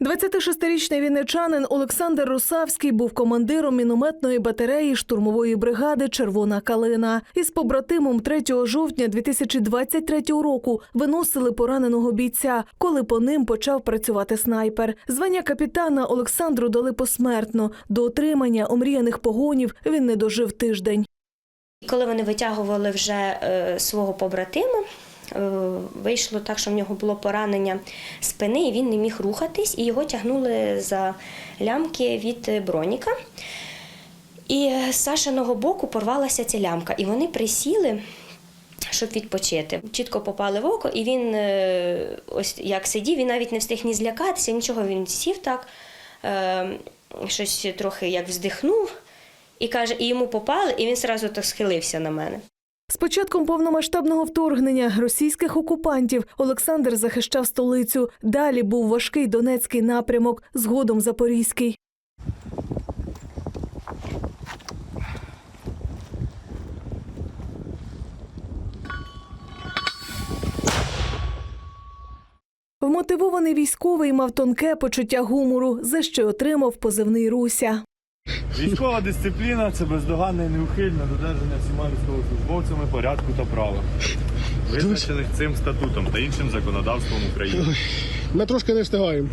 26-річний вінничанин Олександр Русавський був командиром мінометної батареї штурмової бригади Червона калина. Із побратимом 3 жовтня 2023 року виносили пораненого бійця, коли по ним почав працювати снайпер. Звання капітана Олександру дали посмертно. До отримання омріяних погонів він не дожив тиждень. Коли вони витягували вже е, свого побратима, вийшло так, що в нього було поранення спини, і він не міг рухатись, і його тягнули за лямки від е, броніка. І з Сашиного боку порвалася ця лямка, і вони присіли. Щоб відпочити, чітко попали в око, і він е, ось як сидів, він навіть не встиг ні злякатися, нічого. Він сів так, е, щось трохи як вздихнув, і каже, і йому попали, і він зразу так схилився на мене. З початком повномасштабного вторгнення російських окупантів Олександр захищав столицю. Далі був важкий Донецький напрямок, згодом Запорізький. Вмотивований військовий мав тонке почуття гумору, за що отримав позивний Руся. Військова дисципліна це бездоганне і неухильне додержання всіма військовослужбовцями порядку та права, визначених цим статутом та іншим законодавством України. Ми трошки не встигаємо.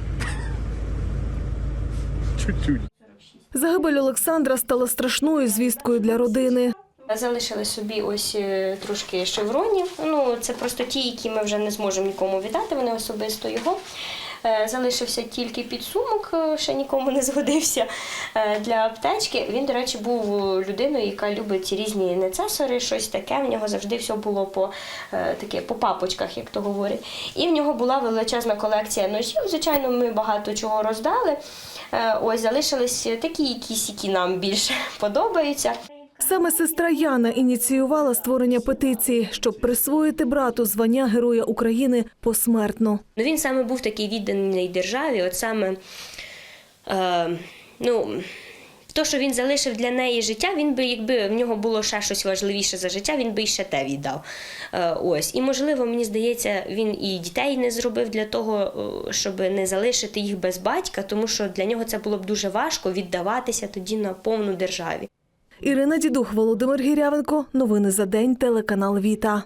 Чуть-чуть. Загибель Олександра стала страшною звісткою для родини. Залишили собі ось е, трошки шевронів. Ну, це просто ті, які ми вже не зможемо нікому віддати, вони особисто його. Е, Залишився тільки підсумок, е, ще нікому не згодився для аптечки. Він, до речі, був людиною, яка любить різні нецесори, щось таке. В нього завжди все було по, таке, по папочках, як то говорять. І в нього була величезна колекція ножів. Звичайно, ми багато чого роздали. Ось залишились такі, якісь, які нам більше подобаються. Саме сестра Яна ініціювала створення петиції, щоб присвоїти брату звання Героя України посмертно. Ну, він саме був такий відданий державі, от саме, е, ну, то, що він залишив для неї життя, він би, якби в нього було ще щось важливіше за життя, він би і ще те віддав. Е, ось. І, можливо, мені здається, він і дітей не зробив для того, е, щоб не залишити їх без батька, тому що для нього це було б дуже важко віддаватися тоді на повну державі. Ірина Дідух, Володимир Гірявенко. Новини за день. Телеканал Віта.